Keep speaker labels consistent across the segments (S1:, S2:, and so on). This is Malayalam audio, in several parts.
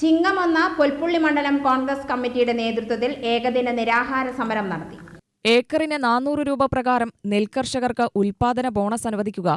S1: ചിങ്ങമൊന്ന പുൽപ്പുള്ളി മണ്ഡലം കോൺഗ്രസ് കമ്മിറ്റിയുടെ നേതൃത്വത്തിൽ ഏകദിന നിരാഹാര സമരം നടത്തി.
S2: ഏക്കറിന് നാനൂറ് രൂപ പ്രകാരം നെൽകർഷകർക്ക് ഉൽപാദന ബോണസ് അനുവദിക്കുക.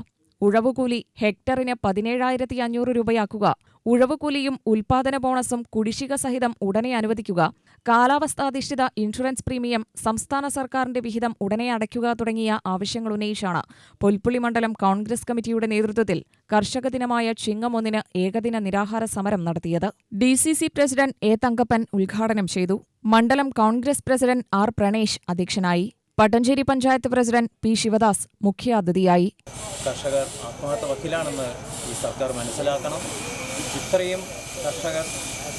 S2: ഉഴവുകൂലി ഹെക്ടറിന് പതിനേഴായിരത്തി അഞ്ഞൂറ് രൂപയാക്കുക. ഉഴവുകൂലിയും ഉൽപാദന ബോണസും കുടിശ്ശിക സഹിതം ഉടനെ അനുവദിക്കുക. കാലാവസ്ഥാധിഷ്ഠിത ഇൻഷുറൻസ് പ്രീമിയം സംസ്ഥാന സർക്കാരിന്റെ വിഹിതം ഉടനെ അടയ്ക്കുക തുടങ്ങിയ ആവശ്യങ്ങൾ ഉന്നയിച്ചാണ് പുൽപ്പുള്ളി മണ്ഡലം കോൺഗ്രസ് കമ്മിറ്റിയുടെ നേതൃത്വത്തിൽ കർഷക ദിനമായ ചിങ്ങം ഒന്നിന് ഏകദിന നിരാഹാര സമരം നടത്തിയത്. D C C president A Thankappan ഉദ്ഘാടനം ചെയ്തു. മണ്ഡലം കോൺഗ്രസ് പ്രസിഡന്റ് ആർ പ്രണേഷ് അധ്യക്ഷനായി. പട്ടഞ്ചേരി പഞ്ചായത്ത് പ്രസിഡന്റ് പി ശിവദാസ് മുഖ്യാതിഥിയായി.
S3: കർഷകർ ആത്മഹത്യ വക്കീലാണെന്ന് ഈ സർക്കാർ മനസ്സിലാക്കണം. ഇത്രയും കർഷകർ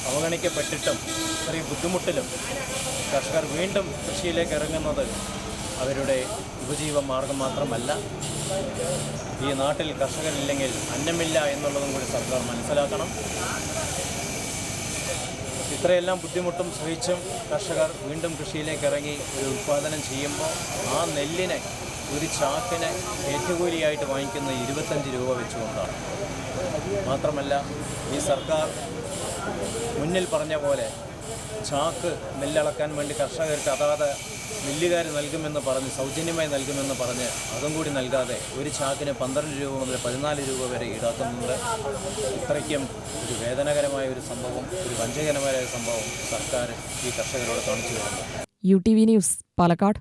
S3: അവഗണിക്കപ്പെട്ടിട്ടും ഇത്രയും ബുദ്ധിമുട്ടിലും കർഷകർ വീണ്ടും കൃഷിയിലേക്ക് ഇറങ്ങുന്നത് അവരുടെ ഉപജീവ മാർഗം മാത്രമല്ല. ഈ നാട്ടിൽ കർഷകരില്ലെങ്കിൽ അന്നമില്ല എന്നുള്ളതും കൂടി സർക്കാർ മനസ്സിലാക്കണം. ഇത്രയെല്ലാം ബുദ്ധിമുട്ടും സഹിച്ചും കർഷകർ വീണ്ടും കൃഷിയിലേക്ക് ഇറങ്ങി ഒരു ഉൽപ്പാദനം ചെയ്യുമ്പോൾ ആ നെല്ലിനെ ഒരു ചാക്കിന് ഏറ്റുകൂലിയായിട്ട് വാങ്ങിക്കുന്നത് ഇരുപത്തഞ്ച് രൂപ വെച്ചുകൊണ്ടാണ്. മാത്രമല്ല ഈ സർക്കാർ മുന്നിൽ പറഞ്ഞ പോലെ ചാക്ക് നെല്ലിളക്കാൻ വേണ്ടി കർഷകർക്ക് അതാത് മില്ലുകാർ നൽകുമെന്ന് പറഞ്ഞ് സൗജന്യമായി നൽകുമെന്ന് പറഞ്ഞ് അതും കൂടി നൽകാതെ ഒരു ചാക്കിന് പന്ത്രണ്ട് രൂപ മുതൽ പതിനാല് രൂപ വരെ ഈടാക്കുന്നുണ്ട്. ഇത്രയ്ക്കും ഒരു വേദനകരമായ ഒരു സംഭവം ഒരു വഞ്ചകരമായ സംഭവം സർക്കാർ ഈ കർഷകരോട് കാണിച്ചു കൊടുക്കുന്നു
S2: U T V news Palakkad.